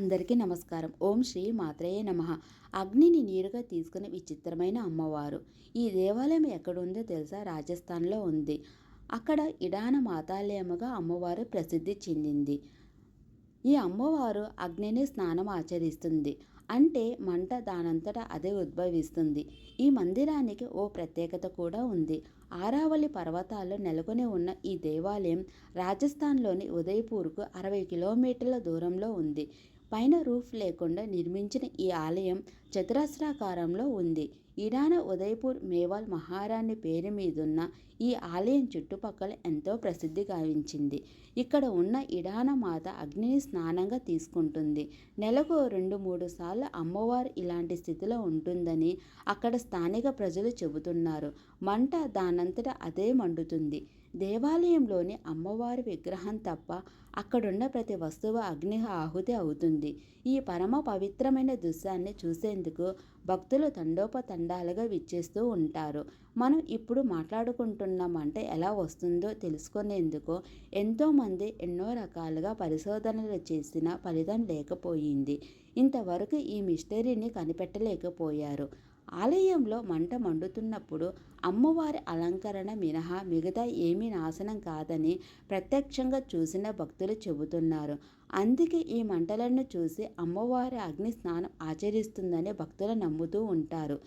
అందరికీ నమస్కారం. ఓం శ్రీ మాత్రేయ నమ. అగ్నిని నీరుగా తీసుకుని విచిత్రమైన అమ్మవారు. ఈ దేవాలయం ఎక్కడుందో తెలుసా? రాజస్థాన్లో ఉంది. అక్కడ ఇడాన మాతాలయముగా అమ్మవారు ప్రసిద్ధి చెందింది. ఈ అమ్మవారు అగ్నిని స్నానం ఆచరిస్తుంది. అంటే మంట దానంతట అదే ఉద్భవిస్తుంది. ఈ మందిరానికి ఓ ప్రత్యేకత కూడా ఉంది. ఆరావళి పర్వతాల్లో నెలకొని ఉన్న ఈ దేవాలయం రాజస్థాన్లోని ఉదయపూర్కు అరవై కిలోమీటర్ల దూరంలో ఉంది. పైన రూఫ్ లేకుండా నిర్మించిన ఈ ఆలయం చతురస్రాకారంలో ఉంది. ఇరాన ఉదయపూర్ మేవాల్ మహారాణి పేరు మీదున్న ఈ ఆలయం చుట్టుపక్కల ఎంతో ప్రసిద్ధి గావించింది. ఇక్కడ ఉన్న ఇడాన మాత అగ్నిని స్నానంగా తీసుకుంటుంది. నెలకు రెండు మూడు సార్లు అమ్మవారు ఇలాంటి స్థితిలో ఉంటుందని అక్కడ స్థానిక ప్రజలు చెబుతున్నారు. మంట దానంతట అదే మండుతుంది. దేవాలయంలోని అమ్మవారి విగ్రహం తప్ప అక్కడున్న ప్రతి వస్తువు అగ్ని ఆహుతి అవుతుంది. ఈ పరమ పవిత్రమైన దృశ్యాన్ని చూసేందుకు భక్తులు తండోపతండ తండోపతండాలుగా విచ్చేస్తూ ఉంటారు. మనం ఇప్పుడు మాట్లాడుకుంటున్న మంట ఎలా వస్తుందో తెలుసుకునేందుకు ఎంతోమంది ఎన్నో రకాలుగా పరిశోధనలు చేసిన ఫలితం లేకపోయింది. ఇంతవరకు ఈ మిస్టరీని కనిపెట్టలేకపోయారు. ఆలయంలో మంట మండుతున్నప్పుడు అమ్మవారి అలంకరణ మినహా మిగతా ఏమీ నాశనం కాదని ప్రత్యక్షంగా చూసిన భక్తులు చెబుతున్నారు. అందుకే ఈ మంటలను చూసి అమ్మవారి అగ్ని స్నానం ఆచరిస్తుందని భక్తులు నమ్ముతూ ఉంటారు.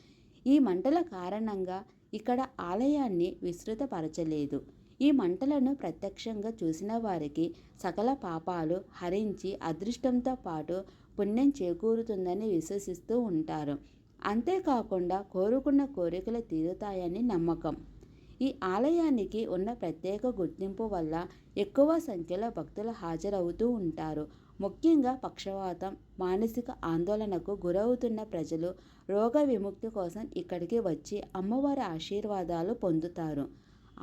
ఈ మంటల కారణంగా ఇక్కడ ఆలయాన్ని విస్తృతపరచలేదు. ఈ మంటలను ప్రత్యక్షంగా చూసిన వారికి సకల పాపాలు హరించి అదృష్టంతో పాటు పుణ్యం చేకూరుతుందని విశ్వసిస్తూ ఉంటారు. అంతేకాకుండా కోరుకున్న కోరికలు తీరుతాయని నమ్మకం. ఈ ఆలయానికి ఉన్న ప్రత్యేక గుర్తింపు వల్ల ఎక్కువ సంఖ్యలో భక్తులు హాజరవుతూ ఉంటారు. ముఖ్యంగా పక్షవాతం మానసిక ఆందోళనకు గురవుతున్న ప్రజలు రోగ విముక్తి కోసం ఇక్కడికి వచ్చి అమ్మవారి ఆశీర్వాదాలు పొందుతారు.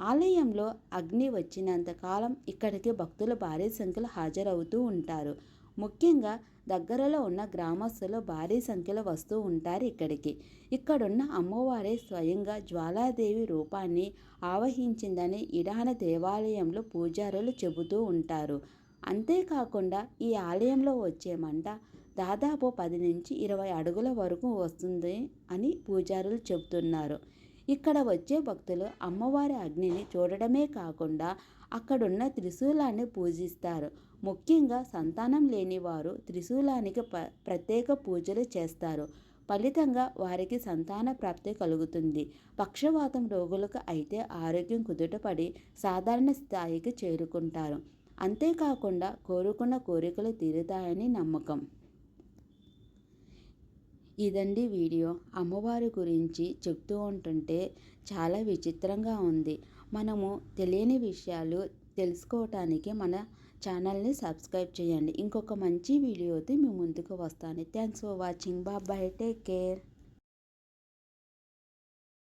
ఆలయంలో అగ్ని వచ్చినంత కాలం ఇక్కడికి భక్తులు భారీ సంఖ్యలో హాజరవుతూ ఉంటారు. ముఖ్యంగా దగ్గరలో ఉన్న గ్రామస్తులు భారీ సంఖ్యలో వస్తూ ఉంటారు ఇక్కడికి. ఇక్కడున్న అమ్మవారే స్వయంగా జ్వాలాదేవి రూపాన్ని ఆవహించిందని ఇడాన దేవాలయంలో పూజారులు చెబుతూ ఉంటారు. అంతేకాకుండా ఈ ఆలయంలో వచ్చే మంట దాదాపు పది నుంచి ఇరవై అడుగుల వరకు వస్తుంది అని పూజారులు చెబుతున్నారు. ఇక్కడ వచ్చే భక్తులు అమ్మవారి అగ్నిని చూడడమే కాకుండా అక్కడున్న త్రిశూలాన్ని పూజిస్తారు. ముఖ్యంగా సంతానం లేని వారు త్రిశూలానికి ప ప్రత్యేక పూజలు చేస్తారు. ఫలితంగా వారికి సంతాన ప్రాప్తి కలుగుతుంది. పక్షవాతం రోగులకు అయితే ఆరోగ్యం కుదుటపడి సాధారణ స్థాయికి చేరుకుంటారు. అంతేకాకుండా కోరుకున్న కోరికలు తీరుతాయని నమ్మకం. ఇదండి వీడియో. అమ్మవారి గురించి చెప్తూ ఉంటుంటే చాలా విచిత్రంగా ఉంది. మనము తెలియని విషయాలు తెలుసుకోవటానికి మన ఛానల్ని సబ్స్క్రైబ్ చేయండి. ఇంకొక మంచి వీడియోతో మీ ముందుకు వస్తాను. Thanks for watching. బాబాయ్ టేక్ కేర్.